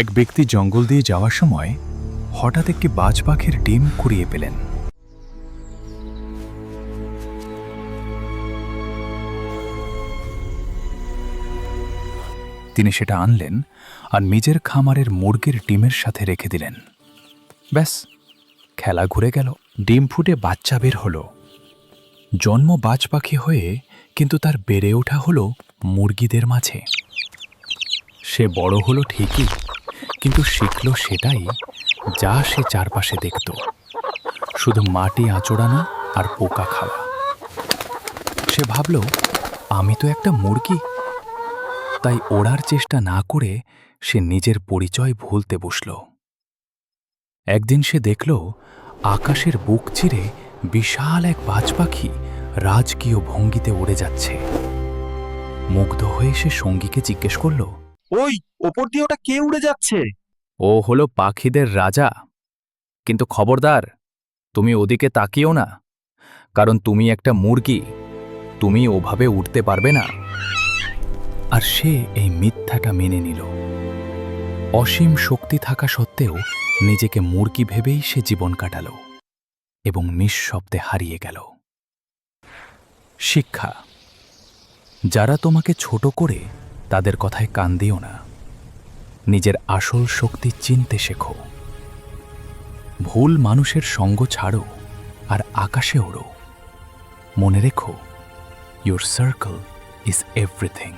এক ব্যক্তি জঙ্গল দিয়ে যাওয়ার সময় হঠাৎ একটি বাজ পাখির ডিম কুড়িয়ে পেলেন। তিনি সেটা আনলেন আর নিজের খামারের মুরগির ডিমের সাথে রেখে দিলেন। ব্যাস, খেলা ঘুরে গেল, ডিম ফুটে বাচ্চা বের হলো। জন্ম বাজ পাখি হয়ে কিন্তু তার বেড়ে ওঠা হলো মুরগিদের মাঝে। সে বড় হলো ঠিকই কিন্তু শিখল সেটাই যা সে চারপাশে দেখত। শুধু মাটি আঁচড়ানো আর পোকা খাওয়া। সে ভাবল, আমি তো একটা মুরগি। তাই ওড়ার চেষ্টা না করে সে নিজের পরিচয় ভুলতে বসল। একদিন সে দেখল, আকাশের বুক চিরে বিশাল এক বাজ পাখি রাজকীয় ভঙ্গিতে উড়ে যাচ্ছে। মুগ্ধ হয়ে সে সঙ্গীকে জিজ্ঞেস করল ওই, ওপর দিয়ে ওটা কে উড়ে যাচ্ছে? ও হলো পাখিদের রাজা। কিন্তু খবরদার, তুমি ওদিকে তাকিও না। কারণ তুমি একটা মুরগি, তুমি ওভাবে উঠতে পারবে না। আর সে এই মিথ্যাটা মেনে নিল। অসীম শক্তি থাকা সত্ত্বেও নিজেকে মুরগি ভেবেই সে জীবন কাটাল এবং নিঃশব্দে হারিয়ে গেল। শিক্ষা, যারা তোমাকে ছোট করে তাদের কথায় কান দিও না। নিজের আসল শক্তি চিনতে শেখো। ভুল মানুষের সঙ্গ ছাড়ো আর আকাশে ওড়ো। মনে রেখো ইউর সার্কেল ইজ এভরিথিং